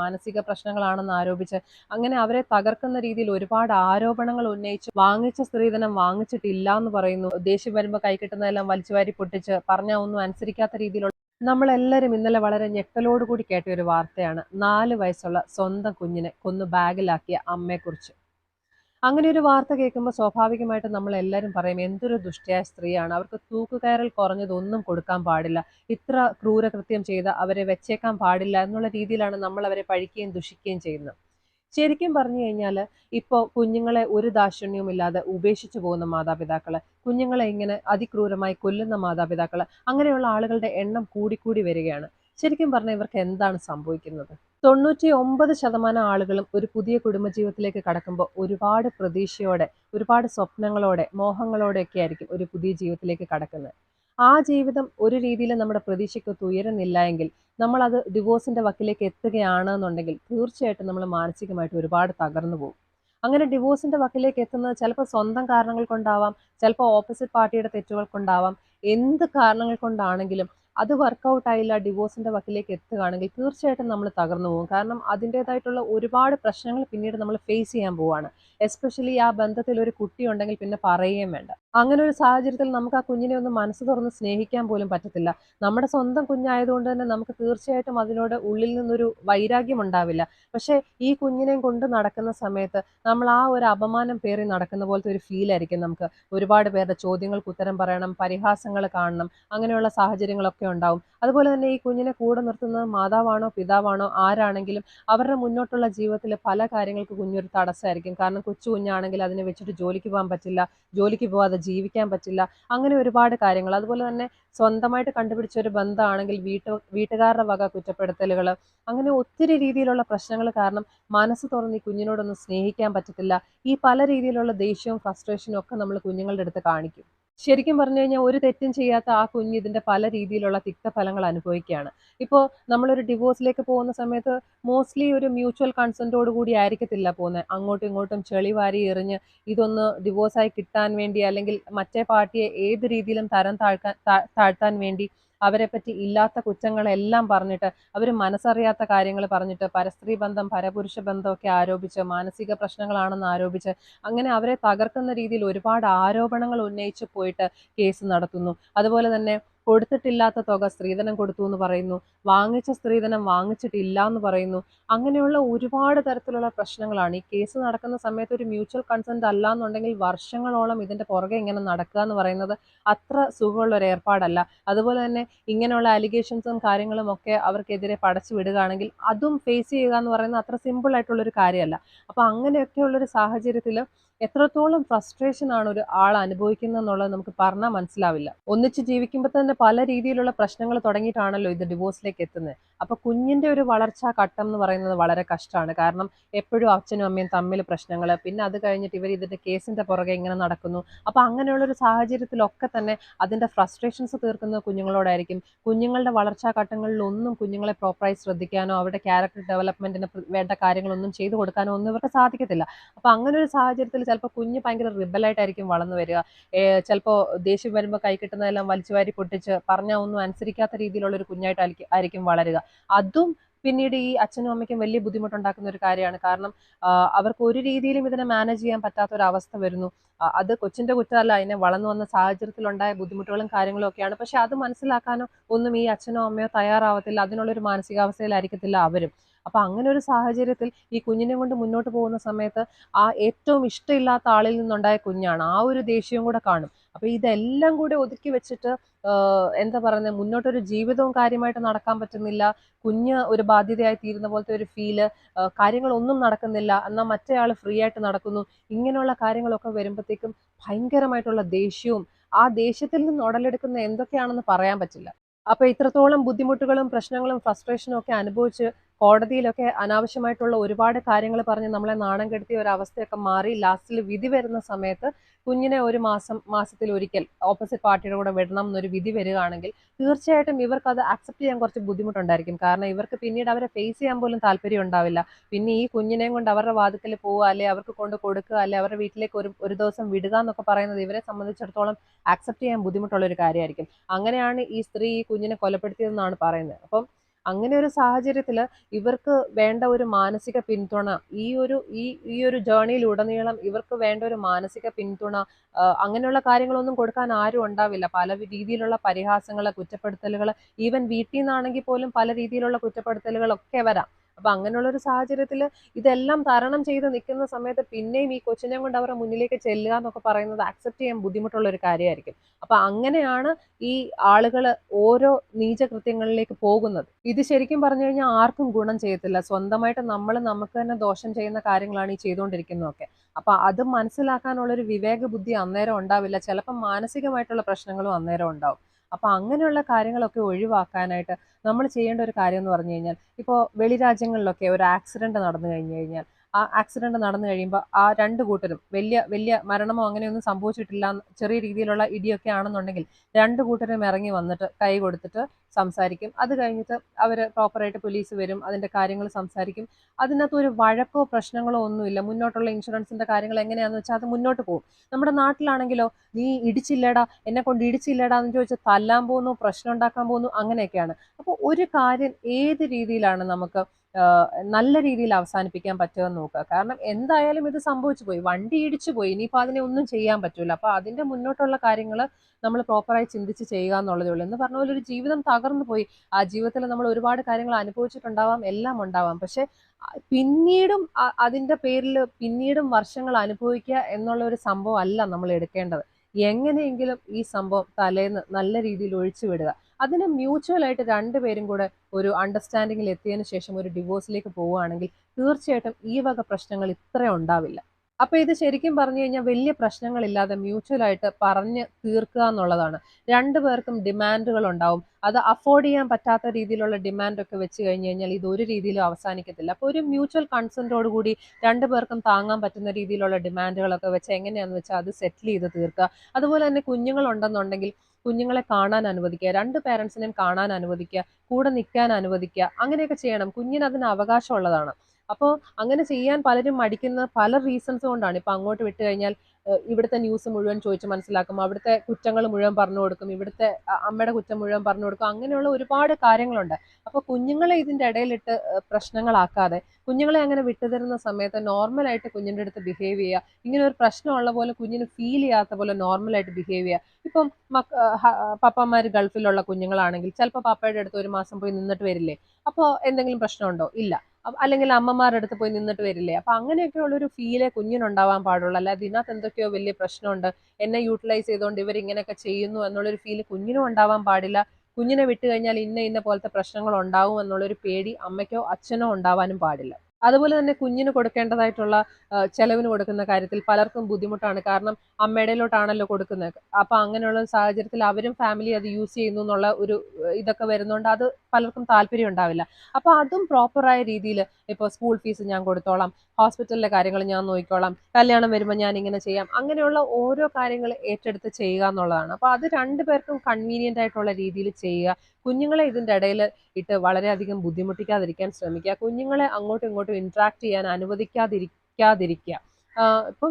മാനസിക പ്രശ്നങ്ങളാണെന്ന് ആരോപിച്ച് അങ്ങനെ അവരെ തകർക്കുന്ന രീതിയിൽ ഒരുപാട് ആരോപണങ്ങൾ ഉന്നയിച്ച് വാങ്ങിച്ച സ്ത്രീധനം വാങ്ങിച്ചിട്ടില്ല എന്ന് പറയുന്നു. ദേഷ്യം വരുമ്പോൾ കൈ കിട്ടുന്നതെല്ലാം വലിച്ചുവാരി പൊട്ടിച്ച് പറഞ്ഞാൽ ഒന്നും അനുസരിക്കാത്ത രീതിയിലുള്ള നമ്മളെല്ലാവരും ഇന്നലെ വളരെ ഞെട്ടലോടുകൂടി കേട്ട ഒരു വാർത്തയാണ്. നാല് വയസ്സുള്ള സ്വന്തം കുഞ്ഞിനെ കൊന്നു ബാഗിലാക്കിയ അമ്മയെക്കുറിച്ച്. അങ്ങനെ ഒരു വാർത്ത കേൾക്കുമ്പോൾ സ്വാഭാവികമായിട്ടും നമ്മൾ എല്ലാവരും പറയും എന്തൊരു ദുഷ്ടയായ സ്ത്രീയാണ്. അവർക്ക് തൂക്കുകയറിൽ കുറഞ്ഞതൊന്നും കൊടുക്കാൻ പാടില്ല. ഇത്ര ക്രൂരകൃത്യം ചെയ്ത് അവരെ വെച്ചേക്കാൻ പാടില്ല എന്നുള്ള രീതിയിലാണ് നമ്മൾ അവരെ പഴിക്കുകയും ദുഷിക്കുകയും ചെയ്യുന്നത്. ശരിക്കും പറഞ്ഞു കഴിഞ്ഞാൽ ഇപ്പോൾ കുഞ്ഞുങ്ങളെ ഒരു ദാക്ഷിണ്യവും ഇല്ലാതെ ഉപേക്ഷിച്ചു പോകുന്ന മാതാപിതാക്കൾ കുഞ്ഞുങ്ങളെ ഇങ്ങനെ അതിക്രൂരമായി കൊല്ലുന്ന മാതാപിതാക്കൾ അങ്ങനെയുള്ള ആളുകളുടെ എണ്ണം കൂടിക്കൂടി വരികയാണ്. ശരിക്കും പറഞ്ഞാൽ ഇവർക്ക് എന്താണ് സംഭവിക്കുന്നത്? തൊണ്ണൂറ്റി ഒമ്പത് ശതമാനം ആളുകളും ഒരു പുതിയ കുടുംബജീവിതത്തിലേക്ക് കടക്കുമ്പോൾ ഒരുപാട് പ്രതീക്ഷയോടെ ഒരുപാട് സ്വപ്നങ്ങളോടെ മോഹങ്ങളോടെയൊക്കെ ആയിരിക്കും ഒരു പുതിയ ജീവിതത്തിലേക്ക് കടക്കുന്നത്. ആ ജീവിതം ഒരു രീതിയിൽ നമ്മുടെ പ്രതീക്ഷയ്ക്കൊത്ത് ഉയരുന്നില്ല എങ്കിൽ നമ്മളത് ഡിവോഴ്സിന്റെ വക്കിലേക്ക് എത്തുകയാണ് എന്നുണ്ടെങ്കിൽ തീർച്ചയായിട്ടും നമ്മൾ മാനസികമായിട്ട് ഒരുപാട് തകർന്നു പോകും. അങ്ങനെ ഡിവോഴ്സിന്റെ വക്കിലേക്ക് എത്തുന്നത് ചിലപ്പോൾ സ്വന്തം കാരണങ്ങൾ കൊണ്ടാവാം ചിലപ്പോൾ ഓപ്പോസിറ്റ് പാർട്ടിയുടെ തെറ്റുകൾ കൊണ്ടാവാം. എന്ത് കാരണങ്ങൾ കൊണ്ടാണെങ്കിലും അത് വർക്കൗട്ട് ആയില്ല ഡിവോഴ്സിന്റെ വക്കിലേക്ക് എത്തുകയാണെങ്കിൽ തീർച്ചയായിട്ടും നമ്മൾ തകർന്നു പോകും. കാരണം അതിന്റെതായിട്ടുള്ള ഒരുപാട് പ്രശ്നങ്ങൾ പിന്നീട് നമ്മൾ ഫേസ് ചെയ്യാൻ പോവാണ് എസ്പെഷ്യലി ആ ബന്ധത്തിൽ ഒരു കുട്ടി ഉണ്ടെങ്കിൽ പിന്നെ പറയുകയും വേണ്ട. അങ്ങനെ ഒരു സാഹചര്യത്തിൽ നമുക്ക് ആ കുഞ്ഞിനെ ഒന്ന് മനസ്സ് തുറന്ന് സ്നേഹിക്കാൻ പോലും പറ്റത്തില്ല. നമ്മുടെ സ്വന്തം കുഞ്ഞായതുകൊണ്ട് തന്നെ നമുക്ക് തീർച്ചയായിട്ടും അതിനോട് ഉള്ളിൽ നിന്നൊരു വൈരാഗ്യം ഉണ്ടാവില്ല. പക്ഷേ ഈ കുഞ്ഞിനെയും കൊണ്ട് നടക്കുന്ന സമയത്ത് നമ്മൾ ആ ഒരു അപമാനം പേറി നടക്കുന്ന പോലത്തെ ഒരു ഫീൽ ആയിരിക്കും നമുക്ക്. ഒരുപാട് പേരുടെ ചോദ്യങ്ങൾക്ക് ഉത്തരം പറയണം പരിഹാസങ്ങൾ കാണണം അങ്ങനെയുള്ള സാഹചര്യങ്ങളൊക്കെ ഉണ്ടാവും. അതുപോലെ തന്നെ ഈ കുഞ്ഞിനെ കൂടെ നിർത്തുന്നത് മാതാവാണോ പിതാവാണോ ആരാണെങ്കിലും അവരുടെ മുന്നോട്ടുള്ള ജീവിതത്തിൽ പല കാര്യങ്ങൾക്ക് കുഞ്ഞൊരു തടസ്സമായിരിക്കും. കാരണം കൊച്ചു കുഞ്ഞാണെങ്കിൽ അതിനെ വെച്ചിട്ട് ജോലിക്ക് പോകാൻ പറ്റില്ല ജോലിക്ക് പോകാതെ ജീവിക്കാൻ പറ്റില്ല അങ്ങനെ ഒരുപാട് കാര്യങ്ങൾ. അതുപോലെ തന്നെ സ്വന്തമായിട്ട് കണ്ടുപിടിച്ച ഒരു ബന്ധമാണെങ്കിൽ വീട്ടു വീട്ടുകാരുടെ വക കുറ്റപ്പെടുത്തലുകൾ അങ്ങനെ ഒത്തിരി രീതിയിലുള്ള പ്രശ്നങ്ങൾ കാരണം മനസ്സ് തുറന്ന് ഈ കുഞ്ഞിനോടൊന്നും സ്നേഹിക്കാൻ പറ്റത്തില്ല. ഈ പല രീതിയിലുള്ള ദേഷ്യവും ഫ്രസ്ട്രേഷനും ഒക്കെ നമ്മൾ കുഞ്ഞുങ്ങളുടെ അടുത്ത് കാണിക്കും. ശരിക്കും പറഞ്ഞു കഴിഞ്ഞാൽ ഒരു തെറ്റും ചെയ്യാത്ത ആ കുഞ്ഞ് ഇതിന്റെ പല രീതിയിലുള്ള തിക്തഫലങ്ങൾ അനുഭവിക്കുകയാണ്. ഇപ്പോൾ നമ്മളൊരു ഡിവോഴ്സിലേക്ക് പോകുന്ന സമയത്ത് മോസ്റ്റ്ലി ഒരു മ്യൂച്വൽ കൺസെന്റോട് കൂടി ആയിരിക്കത്തില്ല പോകുന്നത് അങ്ങോട്ടും ഇങ്ങോട്ടും ചെളി വാരി എറിഞ്ഞ് ഇതൊന്ന് ഡിവോഴ്സായി കിട്ടാൻ വേണ്ടി അല്ലെങ്കിൽ മറ്റേ പാർട്ടിയെ ഏത് രീതിയിലും തരം താഴ്ക്കാൻ താഴ്ത്താൻ വേണ്ടി അവരെ പറ്റി ഇല്ലാത്ത കുറ്റങ്ങളെല്ലാം പറഞ്ഞിട്ട് അവർ മനസ്സറിയാത്ത കാര്യങ്ങൾ പറഞ്ഞിട്ട് പരസ്ത്രീ ബന്ധം പരപുരുഷ ബന്ധമൊക്കെ ആരോപിച്ച് മാനസിക പ്രശ്നങ്ങളാണെന്ന് ആരോപിച്ച് അങ്ങനെ അവരെ തകർക്കുന്ന രീതിയിൽ ഒരുപാട് ആരോപണങ്ങൾ ഉന്നയിച്ച് പോയിട്ട് കേസ് നടത്തുന്നു. അതുപോലെ തന്നെ കൊടുത്തിട്ടില്ലാത്ത തുക സ്ത്രീധനം കൊടുത്തു എന്ന് പറയുന്നു. വാങ്ങിച്ച സ്ത്രീധനം വാങ്ങിച്ചിട്ടില്ല എന്ന് പറയുന്നു. അങ്ങനെയുള്ള ഒരുപാട് തരത്തിലുള്ള പ്രശ്നങ്ങളാണ്. ഈ കേസ് നടക്കുന്ന സമയത്ത് ഒരു മ്യൂച്വൽ കൺസെന്റ് അല്ല എന്നുണ്ടെങ്കിൽ വർഷങ്ങളോളം ഇതിന്റെ പുറകെ ഇങ്ങനെ നടക്കുക എന്ന് പറയുന്നത് അത്ര സുഖമുള്ള ഒരു ഏർപ്പാടല്ല. അതുപോലെ തന്നെ ഇങ്ങനെയുള്ള അലിഗേഷൻസും കാര്യങ്ങളും ഒക്കെ അവർക്കെതിരെ പടച്ചു വിടുകയാണെങ്കിൽ അതും ഫേസ് ചെയ്യുക എന്ന് പറയുന്നത് അത്ര സിമ്പിൾ ആയിട്ടുള്ളൊരു കാര്യമല്ല. അപ്പൊ അങ്ങനെയൊക്കെയുള്ളൊരു സാഹചര്യത്തിൽ എത്രത്തോളം ഫ്രസ്ട്രേഷൻ ആണ് ഒരു ആൾ അനുഭവിക്കുന്നത് എന്നുള്ളത് നമുക്ക് പറഞ്ഞാൽ മനസ്സിലാവില്ല. ഒന്നിച്ച് ജീവിക്കുമ്പോൾ തന്നെ പല രീതിയിലുള്ള പ്രശ്നങ്ങൾ തുടങ്ങിയിട്ടാണല്ലോ ഇത് ഡിവോഴ്സിലേക്ക് എത്തുന്നത്. അപ്പൊ കുഞ്ഞിന്റെ ഒരു വളർച്ചാ ഘട്ടം എന്ന് പറയുന്നത് വളരെ കഷ്ടമാണ്. കാരണം എപ്പോഴും അച്ഛനും അമ്മയും തമ്മിൽ പ്രശ്നങ്ങൾ പിന്നെ അത് കഴിഞ്ഞിട്ട് ഇവർ ഇതിന്റെ കേസിന്റെ പുറകെ ഇങ്ങനെ നടക്കുന്നു. അപ്പൊ അങ്ങനെയുള്ള ഒരു സാഹചര്യത്തിലൊക്കെ തന്നെ അതിന്റെ ഫ്രസ്ട്രേഷൻസ് തീർക്കുന്ന കുഞ്ഞുങ്ങളോടായിരിക്കും. കുഞ്ഞുങ്ങളുടെ വളർച്ചാ ഘട്ടങ്ങളിലൊന്നും കുഞ്ഞുങ്ങളെ പ്രോപ്പറായി ശ്രദ്ധിക്കാനോ അവരുടെ ക്യാരക്ടർ ഡെവലപ്മെന്റിന് വേണ്ട കാര്യങ്ങളൊന്നും ചെയ്തു കൊടുക്കാനോ ഒന്നും ഇവർക്ക് സാധിക്കത്തില്ല. അപ്പൊ അങ്ങനെ ഒരു സാഹചര്യത്തിൽ ചിലപ്പോൾ കുഞ്ഞ് ഭയങ്കര റിബലായിട്ടായിരിക്കും വളർന്നു വരിക. ചിലപ്പോൾ ദേഷ്യം വരുമ്പോൾ കൈ കിട്ടുന്നതെല്ലാം വലിച്ചു വാരി പൊട്ടിച്ച് പറഞ്ഞാൽ ഒന്നും അനുസരിക്കാത്ത രീതിയിലുള്ള ഒരു കുഞ്ഞായിട്ടായിരിക്കും വളരുക. അതും പിന്നീട് ഈ അച്ഛനും അമ്മയ്ക്കും വലിയ ബുദ്ധിമുട്ടുണ്ടാക്കുന്ന ഒരു കാര്യമാണ്. കാരണം അവർക്ക് ഒരു രീതിയിലും ഇതിനെ മാനേജ് ചെയ്യാൻ പറ്റാത്ത ഒരു അവസ്ഥ വരുന്നു അത് കൊച്ചിന്റെ കുറ്റമല്ല. അതിനെ വളർന്നു വന്ന സാഹചര്യത്തിലുണ്ടായ ബുദ്ധിമുട്ടുകളും കാര്യങ്ങളും ഒക്കെയാണ്. പക്ഷെ അത് മനസ്സിലാക്കാനോ ഒന്നും ഈ അച്ഛനോ അമ്മയോ തയ്യാറാവത്തില്ല. അതിനുള്ളൊരു മാനസികാവസ്ഥയിലായിരിക്കത്തില്ല അവരും. അപ്പൊ അങ്ങനെ ഒരു സാഹചര്യത്തിൽ ഈ കുഞ്ഞിനെ കൊണ്ട് മുന്നോട്ട് പോകുന്ന സമയത്ത് ആ ഏറ്റവും ഇഷ്ടമില്ലാത്ത ആളിൽ നിന്നുണ്ടായ കുഞ്ഞാണ്. ആ ഒരു ദേഷ്യവും കൂടെ കാണും. അപ്പൊ ഇതെല്ലാം കൂടെ ഒതുക്കി വെച്ചിട്ട് എന്താ പറയുന്നത് മുന്നോട്ടൊരു ജീവിതവും കാര്യമായിട്ട് നടക്കാൻ പറ്റുന്നില്ല. കുഞ്ഞ് ഒരു ബാധ്യതയായി തീരുന്ന പോലത്തെ ഒരു ഫീൽ കാര്യങ്ങളൊന്നും നടക്കുന്നില്ല. എന്നാൽ മറ്റേ ആൾ ഫ്രീ ആയിട്ട് നടക്കുന്നു. ഇങ്ങനെയുള്ള കാര്യങ്ങളൊക്കെ വരുമ്പോഴത്തേക്കും ഭയങ്കരമായിട്ടുള്ള ദേഷ്യവും ആ ദേഷ്യത്തിൽ നിന്ന് ഉടലെടുക്കുന്ന എന്തൊക്കെയാണെന്ന് പറയാൻ പറ്റില്ല. അപ്പൊ ഇത്രത്തോളം ബുദ്ധിമുട്ടുകളും പ്രശ്നങ്ങളും ഫ്രസ്ട്രേഷനും ഒക്കെ അനുഭവിച്ച് കോടതിയിലൊക്കെ അനാവശ്യമായിട്ടുള്ള ഒരുപാട് കാര്യങ്ങൾ പറഞ്ഞ് നമ്മളെ നാണം കെടുത്തിയ അവസ്ഥയൊക്കെ മാറി ലാസ്റ്റിൽ വിധി വരുന്ന സമയത്ത് കുഞ്ഞിനെ ഒരു മാസം മാസത്തിൽ ഒരിക്കൽ ഓപ്പോസിറ്റ് പാർട്ടിയുടെ കൂടെ വിടണം എന്നൊരു വിധി വരികയാണെങ്കിൽ തീർച്ചയായിട്ടും ഇവർക്ക് അത് അക്സെപ്റ്റ് ചെയ്യാൻ കുറച്ച് ബുദ്ധിമുട്ടുണ്ടായിരിക്കും. കാരണം ഇവർക്ക് പിന്നീട് അവരെ ഫേസ് ചെയ്യാൻ പോലും താല്പര്യം ഉണ്ടാവില്ല. പിന്നെ ഈ കുഞ്ഞിനെയും കൊണ്ട് അവരുടെ വാതിക്കൽ പോവുക അല്ലെ അവർക്ക് കൊണ്ട് കൊടുക്കുക അല്ലെ അവരുടെ വീട്ടിലേക്ക് ഒരു ഒരു ദിവസം വിടുക എന്നൊക്കെ പറയുന്നത് ഇവരെ സംബന്ധിച്ചിടത്തോളം അക്സെപ്റ്റ് ചെയ്യാൻ ബുദ്ധിമുട്ടുള്ള ഒരു കാര്യമായിരിക്കും. അങ്ങനെയാണ് ഈ സ്ത്രീ ഈ കുഞ്ഞിനെ കൊലപ്പെടുത്തിയതെന്നാണ് പറയുന്നത്. അപ്പം അങ്ങനെ ഒരു സാഹചര്യത്തിൽ ഇവർക്ക് വേണ്ട ഒരു മാനസിക പിന്തുണ ഈ ഒരു ഈ ഈ ഒരു ജേർണിയിൽ ഉടനീളം ഇവർക്ക് വേണ്ട ഒരു മാനസിക പിന്തുണ അങ്ങനെയുള്ള കാര്യങ്ങളൊന്നും കൊടുക്കാൻ ആരും ഉണ്ടാവില്ല. പല രീതിയിലുള്ള പരിഹാസങ്ങൾ കുറ്റപ്പെടുത്തലുകൾ ഈവൻ വീട്ടിൽ നിന്നാണെങ്കിൽ പോലും പല രീതിയിലുള്ള കുറ്റപ്പെടുത്തലുകളൊക്കെ വരാം. അപ്പൊ അങ്ങനെയുള്ള ഒരു സാഹചര്യത്തിൽ ഇതെല്ലാം തരണം ചെയ്ത് നിൽക്കുന്ന സമയത്ത് പിന്നെയും ഈ കൊച്ചിനെ കൊണ്ട് അവരുടെ മുന്നിലേക്ക് ചെല്ലുക എന്നൊക്കെ പറയുന്നത് ആക്സെപ്റ്റ് ചെയ്യാൻ ബുദ്ധിമുട്ടുള്ള ഒരു കാര്യമായിരിക്കും. അപ്പൊ അങ്ങനെയാണ് ഈ ആളുകൾ ഓരോ നീചകൃത്യങ്ങളിലേക്ക് പോകുന്നത്. ഇത് ശരിക്കും പറഞ്ഞു കഴിഞ്ഞാൽ ആർക്കും ഗുണം ചെയ്യത്തില്ല. സ്വന്തമായിട്ട് നമ്മൾ നമുക്ക് തന്നെ ദോഷം ചെയ്യുന്ന കാര്യങ്ങളാണ് ഈ ചെയ്തുകൊണ്ടിരിക്കുന്നതൊക്കെ. അപ്പൊ അത് മനസ്സിലാക്കാനുള്ളൊരു വിവേക ബുദ്ധി അന്നേരം ഉണ്ടാവില്ല. ചിലപ്പോൾ മാനസികമായിട്ടുള്ള പ്രശ്നങ്ങളും അന്നേരം ഉണ്ടാവും. അപ്പൊ അങ്ങനെയുള്ള കാര്യങ്ങളൊക്കെ ഒഴിവാക്കാനായിട്ട് നമ്മൾ ചെയ്യേണ്ട ഒരു കാര്യം എന്ന് പറഞ്ഞു കഴിഞ്ഞാൽ ഇപ്പോൾ വെളിരാജ്യങ്ങളിലൊക്കെ ഒരു ആക്സിഡന്റ് നടന്നു കഴിഞ്ഞു കഴിഞ്ഞാൽ ആ ആക്സിഡന്റ് നടന്നു കഴിയുമ്പോൾ ആ രണ്ട് കൂട്ടരും വലിയ വലിയ മരണമോ അങ്ങനെയൊന്നും സംഭവിച്ചിട്ടില്ല ചെറിയ രീതിയിലുള്ള ഇടിയൊക്കെ ആണെന്നുണ്ടെങ്കിൽ രണ്ട് കൂട്ടരും ഇറങ്ങി വന്നിട്ട് കൈ കൊടുത്തിട്ട് സംസാരിക്കും. അത് കഴിഞ്ഞിട്ട് അവർ പ്രോപ്പറായിട്ട് പോലീസ് വരും അതിന്റെ കാര്യങ്ങൾ സംസാരിക്കും. അതിനകത്ത് ഒരു വഴക്കോ പ്രശ്നങ്ങളോ ഒന്നുമില്ല. മുന്നോട്ടുള്ള ഇൻഷുറൻസിന്റെ കാര്യങ്ങൾ എങ്ങനെയാണെന്ന് വെച്ചാൽ അത് മുന്നോട്ട് പോകും നമ്മുടെ നാട്ടിലാണെങ്കിലോ നീ ഇടിച്ചില്ലടാ എന്നെ കൊണ്ട് ഇടിച്ചില്ലടാ എന്ന് ചോദിച്ചാൽ തല്ലാൻ പോകുന്നു പ്രശ്നം ഉണ്ടാക്കാൻ പോകുന്നു അങ്ങനെയൊക്കെയാണ്. അപ്പോൾ ഒരു കാര്യം ഏത് രീതിയിലാണ് നമുക്ക് നല്ല രീതിയിൽ അവസാനിപ്പിക്കാൻ പറ്റുമെന്ന് നോക്കുക. കാരണം എന്തായാലും ഇത് സംഭവിച്ചു പോയി. വണ്ടി ഇടിച്ചു പോയി. ഇനിയിപ്പോൾ അതിനെ ഒന്നും ചെയ്യാൻ പറ്റൂല. അപ്പോൾ അതിന്റെ മുന്നോട്ടുള്ള കാര്യങ്ങൾ നമ്മൾ പ്രോപ്പറായി ചിന്തിച്ച് ചെയ്യുക എന്നുള്ളതേ ഉള്ളൂ. എന്ന് പറഞ്ഞ പോലെ ഒരു ജീവിതം തകർന്നു പോയി. ആ ജീവിതത്തിൽ നമ്മൾ ഒരുപാട് കാര്യങ്ങൾ അനുഭവിച്ചിട്ടുണ്ടാവാം. എല്ലാം ഉണ്ടാവാം. പക്ഷെ പിന്നീടും അതിന്റെ പേരിൽ പിന്നീടും വർഷങ്ങൾ അനുഭവിക്കുക എന്നുള്ള ഒരു സംഭവം അല്ല നമ്മൾ എടുക്കേണ്ടത്. എങ്ങനെയെങ്കിലും ഈ സംഭവം തലേന്ന് നല്ല രീതിയിൽ ഒഴിച്ചു വിടുക. അതിന് മ്യൂച്വൽ ആയിട്ട് രണ്ടുപേരും കൂടെ ഒരു അണ്ടർസ്റ്റാൻഡിങ്ങിൽ എത്തിയതിനു ശേഷം ഒരു ഡിവോഴ്സിലേക്ക് പോവുകയാണെങ്കിൽ തീർച്ചയായിട്ടും ഈ വക പ്രശ്നങ്ങൾ ഇത്ര ഉണ്ടാവില്ല. അപ്പൊ ഇത് ശരിക്കും പറഞ്ഞു കഴിഞ്ഞാൽ വലിയ പ്രശ്നങ്ങളില്ലാതെ മ്യൂച്വൽ ആയിട്ട് പറഞ്ഞ് തീർക്കുക എന്നുള്ളതാണ്. രണ്ടു പേർക്കും ഡിമാൻഡുകൾ ഉണ്ടാവും. അത് അഫോർഡ് ചെയ്യാൻ പറ്റാത്ത രീതിയിലുള്ള ഡിമാൻഡ് ഒക്കെ വെച്ച് കഴിഞ്ഞ് കഴിഞ്ഞാൽ ഇത് ഒരു രീതിയിലും അവസാനിക്കത്തില്ല. അപ്പോൾ ഒരു മ്യൂച്വൽ കൺസെന്റോട് കൂടി രണ്ടു പേർക്കും താങ്ങാൻ പറ്റുന്ന രീതിയിലുള്ള ഡിമാൻഡുകളൊക്കെ വെച്ച് എങ്ങനെയാണെന്ന് വെച്ചാൽ അത് സെറ്റിൽ ചെയ്ത് തീർക്കുക. അതുപോലെ തന്നെ കുഞ്ഞുങ്ങൾ ഉണ്ടെന്നുണ്ടെങ്കിൽ കുഞ്ഞുങ്ങളെ കാണാൻ അനുവദിക്കുക. രണ്ട് പേരൻസിനെയും കാണാൻ അനുവദിക്കുക. കൂടെ നിൽക്കാൻ അനുവദിക്കുക. അങ്ങനെയൊക്കെ ചെയ്യണം. കുഞ്ഞിന് അതിന് അവകാശമുള്ളതാണ് അപ്പോൾ അങ്ങനെ ചെയ്യാൻ പലരും മടിക്കുന്ന പല റീസൺസ് കൊണ്ടാണ്. ഇപ്പം അങ്ങോട്ട് വിട്ട് കഴിഞ്ഞാൽ ഇവിടുത്തെ ന്യൂസ് മുഴുവൻ ചോദിച്ച് മനസ്സിലാക്കും. അവിടുത്തെ കുറ്റങ്ങൾ മുഴുവൻ പറഞ്ഞു കൊടുക്കും. ഇവിടുത്തെ അമ്മയുടെ കുറ്റം മുഴുവൻ പറഞ്ഞു കൊടുക്കും. അങ്ങനെയുള്ള ഒരുപാട് കാര്യങ്ങളുണ്ട്. അപ്പോൾ കുഞ്ഞുങ്ങളെ ഇതിന്റെ ഇടയിലിട്ട് പ്രശ്നങ്ങളാക്കാതെ കുഞ്ഞുങ്ങളെ അങ്ങനെ വിട്ടുതരുന്ന സമയത്ത് നോർമലായിട്ട് കുഞ്ഞിന്റെ അടുത്ത് ബിഹേവ് ചെയ്യുക. ഇങ്ങനെ ഒരു പ്രശ്നമുള്ള പോലെ കുഞ്ഞിന് ഫീൽ ചെയ്യാത്ത പോലെ നോർമലായിട്ട് ബിഹേവ് ചെയ്യുക. ഇപ്പം മക്ക പപ്പമാർ ഗൾഫിലുള്ള കുഞ്ഞുങ്ങളാണെങ്കിൽ ചിലപ്പോൾ പപ്പയുടെ അടുത്ത് ഒരു മാസം പോയി നിന്നിട്ട് വരില്ലേ? അപ്പോൾ എന്തെങ്കിലും പ്രശ്നമുണ്ടോ? ഇല്ല. അല്ലെങ്കിൽ അമ്മമാരുടെ അടുത്ത് പോയി നിന്നിട്ട് വരില്ലേ? അപ്പൊ അങ്ങനെയൊക്കെ ഉള്ളൊരു ഫീലേ കുഞ്ഞിനുണ്ടാവാൻ പാടുള്ളൂ. അല്ലാതെ ഇതിനകത്ത് എന്തൊക്കെയോ വലിയ പ്രശ്നമുണ്ട്. എന്നെ യൂട്ടിലൈസ് ചെയ്തുകൊണ്ട് ഇവർ ഇങ്ങനെയൊക്കെ ചെയ്യുന്നു എന്നുള്ളൊരു ഫീൽ കുഞ്ഞിനും ഉണ്ടാവാൻ പാടില്ല. കുഞ്ഞിനെ വിട്ടു കഴിഞ്ഞാൽ ഇന്ന ഇന്ന പോലത്തെ പ്രശ്നങ്ങൾ ഉണ്ടാവും എന്നുള്ളൊരു പേടി അമ്മയ്ക്കോ അച്ഛനോ ഉണ്ടാവാനും പാടില്ല. അതുപോലെ തന്നെ കുഞ്ഞിന് കൊടുക്കേണ്ടതായിട്ടുള്ള ചെലവിന് കൊടുക്കുന്ന കാര്യത്തിൽ പലർക്കും ബുദ്ധിമുട്ടാണ്. കാരണം അമ്മയുടെയിലോട്ടാണല്ലോ കൊടുക്കുന്നത്. അപ്പൊ അങ്ങനെയുള്ള സാഹചര്യത്തിൽ അവരും ഫാമിലി അത് യൂസ് ചെയ്യുന്നു എന്നുള്ള ഒരു ഇതൊക്കെ വരുന്നതുകൊണ്ട് അത് പലർക്കും താല്പര്യം ഉണ്ടാവില്ല. അപ്പൊ അതും പ്രോപ്പറായ രീതിയിൽ ഇപ്പോൾ സ്കൂൾ ഫീസ് ഞാൻ കൊടുത്തോളാം ഹോസ്പിറ്റലിലെ കാര്യങ്ങൾ ഞാൻ നോക്കിക്കോളാം കല്യാണം വരുമ്പോൾ ഞാൻ ഇങ്ങനെ ചെയ്യാം അങ്ങനെയുള്ള ഓരോ കാര്യങ്ങൾ ഏറ്റെടുത്ത് ചെയ്യുക എന്നുള്ളതാണ്. അപ്പോൾ അത് രണ്ടുപേർക്കും കൺവീനിയന്റ് ആയിട്ടുള്ള രീതിയിൽ ചെയ്യുക കുഞ്ഞുങ്ങളെ ഇതിന്റെ ഇടയിൽ ഇട്ട് വളരെയധികം ബുദ്ധിമുട്ടിക്കാതിരിക്കാൻ ശ്രമിക്കുക. കുഞ്ഞുങ്ങളെ അങ്ങോട്ടും ഇങ്ങോട്ടും ഇൻട്രാക്ട് ചെയ്യാൻ അനുവദിക്കാതിരിക്കാതിരിക്കുക. ഇപ്പം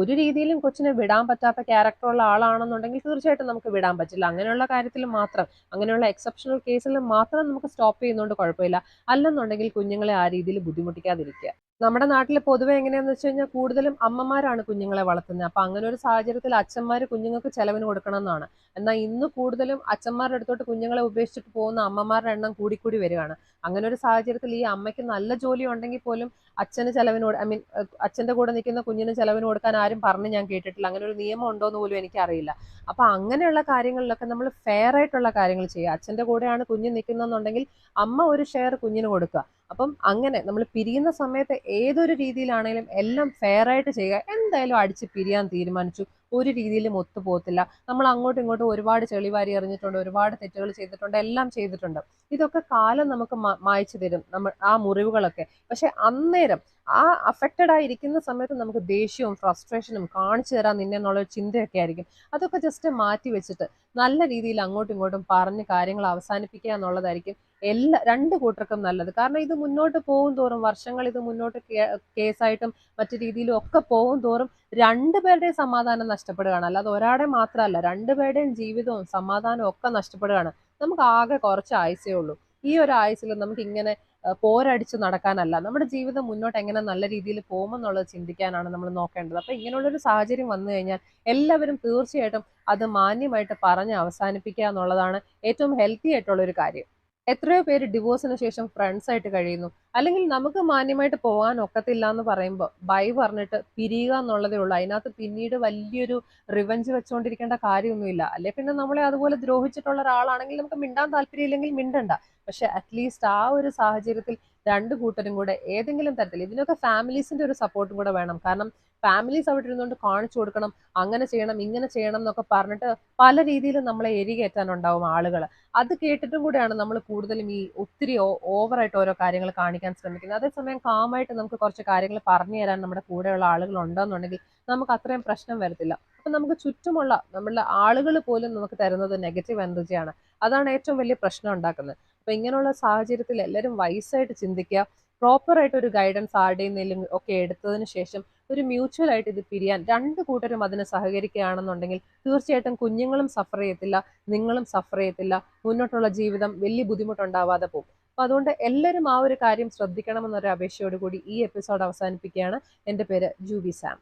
ഒരു രീതിയിലും കൊച്ചിനെ വിടാൻ പറ്റാത്ത ക്യാരക്ടറുള്ള ആളാണെന്നുണ്ടെങ്കിൽ തീർച്ചയായിട്ടും നമുക്ക് വിടാൻ പറ്റില്ല. അങ്ങനെയുള്ള കാര്യത്തിൽ മാത്രം അങ്ങനെയുള്ള എക്സെപ്ഷണൽ കേസിൽ മാത്രം നമുക്ക് സ്റ്റോപ്പ് ചെയ്യുന്നതുകൊണ്ട് കുഴപ്പമില്ല. അല്ലെന്നുണ്ടെങ്കിൽ കുഞ്ഞുങ്ങളെ ആ രീതിയിൽ ബുദ്ധിമുട്ടിക്കാതിരിക്കുക. നമ്മുടെ നാട്ടിൽ പൊതുവെ എങ്ങനെയാന്ന് വെച്ച് കഴിഞ്ഞാൽ കൂടുതലും അമ്മമാരാണ് കുഞ്ഞുങ്ങളെ വളർത്തുന്നത് അപ്പൊ അങ്ങനെ ഒരു സാഹചര്യത്തിൽ അച്ഛന്മാർ കുഞ്ഞുങ്ങൾക്ക് ചെലവിന് കൊടുക്കണം എന്നാണ് എന്നാൽ ഇന്ന് കൂടുതലും അച്ഛന്മാരുടെ അടുത്തോട്ട് കുഞ്ഞുങ്ങളെ ഉപേക്ഷിച്ചിട്ട് പോകുന്ന അമ്മമാരുടെ എണ്ണം കൂടിക്കൂടി വരികയാണ്. അങ്ങനെ ഒരു സാഹചര്യത്തിൽ ഈ അമ്മയ്ക്ക് നല്ല ജോലി ഉണ്ടെങ്കിൽ പോലും അച്ഛന് ചെലവിന് ഐ മീൻ അച്ഛന്റെ കൂടെ നിൽക്കുന്ന കുഞ്ഞിന് ചെലവിന് കൊടുക്കാൻ ആരും പറഞ്ഞ് ഞാൻ കേട്ടിട്ടില്ല. അങ്ങനെ ഒരു നിയമം ഉണ്ടോ എന്ന് പോലും എനിക്കറിയില്ല. അപ്പൊ അങ്ങനെയുള്ള കാര്യങ്ങളിലൊക്കെ നമ്മൾ ഫെയർ ആയിട്ടുള്ള കാര്യങ്ങൾ ചെയ്യുക. അച്ഛന്റെ കൂടെയാണ് കുഞ്ഞ് നിൽക്കുന്നതെന്നുണ്ടെങ്കിൽ അമ്മ ഒരു ഷെയർ കുഞ്ഞിന് കൊടുക്കുക. അപ്പം അങ്ങനെ നമ്മൾ പിരിയുന്ന സമയത്ത് ഏതൊരു രീതിയിലാണെങ്കിലും എല്ലാം ഫെയർ ആയിട്ട് ചെയ്യുക. എന്തായാലും അടിച്ച് പിരിയാൻ തീരുമാനിച്ചു. ഒരു രീതിയിലും ഒത്തുപോകത്തില്ല നമ്മൾ അങ്ങോട്ടും ഇങ്ങോട്ടും ഒരുപാട് ചെളിവാരി എറിഞ്ഞിട്ടുണ്ട് ഒരുപാട് തെറ്റുകൾ ചെയ്തിട്ടുണ്ട് എല്ലാം ചെയ്തിട്ടുണ്ട്. ഇതൊക്കെ കാലം നമുക്ക് മായച്ചു തരും നമ്മൾ ആ മുറിവുകളൊക്കെ. പക്ഷെ അന്നേരം ആ അഫക്റ്റഡ് ആയിരിക്കുന്ന സമയത്ത് നമുക്ക് ദേഷ്യവും ഫ്രസ്ട്രേഷനും കാണിച്ചു തരാൻ നിന്നെ എന്നുള്ള ഒരു ചിന്തയൊക്കെ ആയിരിക്കും. അതൊക്കെ ജസ്റ്റ് മാറ്റി വെച്ചിട്ട് നല്ല രീതിയിൽ അങ്ങോട്ടും ഇങ്ങോട്ടും പറഞ്ഞ് കാര്യങ്ങൾ അവസാനിപ്പിക്കുക എന്നുള്ളതായിരിക്കും എല്ലാ രണ്ട് കൂട്ടർക്കും നല്ലത്. കാരണം ഇത് മുന്നോട്ട് പോകും തോറും വർഷങ്ങൾ ഇത് മുന്നോട്ട് കേസായിട്ടും മറ്റു രീതിയിലും ഒക്കെ പോകും തോറും രണ്ടുപേരുടെയും സമാധാനം നഷ്ടപ്പെടുകയാണ്. അല്ലാതെ ഒരാടെ മാത്രമല്ല രണ്ടുപേരുടെയും ജീവിതവും സമാധാനവും ഒക്കെ നഷ്ടപ്പെടുകയാണ്. നമുക്ക് ആകെ കുറച്ച് ആയുസേ ഉള്ളൂ. ഈ ഒരു ആയുസിൽ നമുക്ക് ഇങ്ങനെ പോരടിച്ച് നടക്കാനല്ല. നമ്മുടെ ജീവിതം മുന്നോട്ട് എങ്ങനെ നല്ല രീതിയിൽ പോകുമെന്നുള്ളത് ചിന്തിക്കാനാണ് നമ്മൾ നോക്കേണ്ടത്. അപ്പൊ ഇങ്ങനെയുള്ളൊരു സാഹചര്യം വന്നു കഴിഞ്ഞാൽ എല്ലാവരും തീർച്ചയായിട്ടും അത് മാന്യമായിട്ട് പറഞ്ഞ് അവസാനിപ്പിക്കുക എന്നുള്ളതാണ് ഏറ്റവും ഹെൽത്തി ആയിട്ടുള്ള ഒരു കാര്യം. എത്രയോ പേര് ഡിവോഴ്സിന് ശേഷം ഫ്രണ്ട്സ് ആയിട്ട് കഴിയുന്നു. അല്ലെങ്കിൽ നമുക്ക് മാന്യമായിട്ട് പോകാൻ ഒക്കത്തില്ല എന്ന് പറയുമ്പോൾ ബൈ പറഞ്ഞിട്ട് പിരിയുക എന്നുള്ളതേ ഉള്ളൂ. അതിനകത്ത് പിന്നീട് വലിയൊരു റിവഞ്ച് വെച്ചുകൊണ്ടിരിക്കേണ്ട കാര്യമൊന്നുമില്ല. അല്ലെ പിന്നെ നമ്മളെ അതുപോലെ ദ്രോഹിച്ചിട്ടുള്ള ഒരാളാണെങ്കിൽ നമുക്ക് മിണ്ടാൻ താല്പര്യമില്ലെങ്കിൽ മിണ്ടണ്ട. പക്ഷെ അറ്റ്ലീസ്റ്റ് ആ ഒരു സാഹചര്യത്തിൽ രണ്ട് കൂട്ടരും കൂടെ ഏതെങ്കിലും തരത്തിൽ ഇതിനൊക്കെ ഫാമിലീസിന്റെ ഒരു സപ്പോർട്ടും കൂടെ വേണം. കാരണം ഫാമിലീസ് അവിടെ ഇരുന്നുകൊണ്ട് കാണിച്ചു കൊടുക്കണം അങ്ങനെ ചെയ്യണം ഇങ്ങനെ ചെയ്യണം എന്നൊക്കെ പറഞ്ഞിട്ട് പല രീതിയിലും നമ്മളെ എരികയറ്റാനുണ്ടാവും ആളുകൾ അത് കേട്ടിട്ടും കൂടെയാണ് നമ്മൾ കൂടുതലും ഈ ഒത്തിരി ഓവറായിട്ട് ഓരോ കാര്യങ്ങൾ കാണിക്കാൻ ശ്രമിക്കുന്നത്. അതേസമയം കാമായിട്ട് നമുക്ക് കുറച്ച് കാര്യങ്ങൾ പറഞ്ഞു തരാൻ നമ്മുടെ കൂടെയുള്ള ആളുകൾ ഉണ്ടെന്നുണ്ടെങ്കിൽ നമുക്ക് അത്രയും പ്രശ്നം വരത്തില്ല. അപ്പൊ നമുക്ക് ചുറ്റുമുള്ള നമ്മളുടെ ആളുകൾ പോലും നമുക്ക് തരുന്നത് നെഗറ്റീവ് എനർജിയാണ് അതാണ് ഏറ്റവും വലിയ പ്രശ്നം ഉണ്ടാക്കുന്നത്. അപ്പൊ ഇങ്ങനെയുള്ള സാഹചര്യത്തിൽ എല്ലാവരും വൈസായിട്ട് ചിന്തിക്കുക. പ്രോപ്പർ ആയിട്ട് ഒരു ഗൈഡൻസ് ആരുടെയും നിന്നും ഒക്കെ എടുത്തതിന് ശേഷം ഒരു മ്യൂച്വൽ ആയിട്ട് ഇത് പിരിയാൻ രണ്ട് കൂട്ടരും അതിനെ സഹകരിക്കുകയാണെന്നുണ്ടെങ്കിൽ തീർച്ചയായിട്ടും കുഞ്ഞുങ്ങളും സഫർ ചെയ്യത്തില്ല നിങ്ങളും സഫർ ചെയ്യത്തില്ല മുന്നോട്ടുള്ള ജീവിതം വലിയ ബുദ്ധിമുട്ടുണ്ടാവാതെ പോകും. അപ്പൊ അതുകൊണ്ട് എല്ലാവരും ആ ഒരു കാര്യം ശ്രദ്ധിക്കണമെന്നൊരു അപേക്ഷയോടുകൂടി ഈ എപ്പിസോഡ് അവസാനിപ്പിക്കുകയാണ്. എന്റെ പേര് ജൂബി സാം.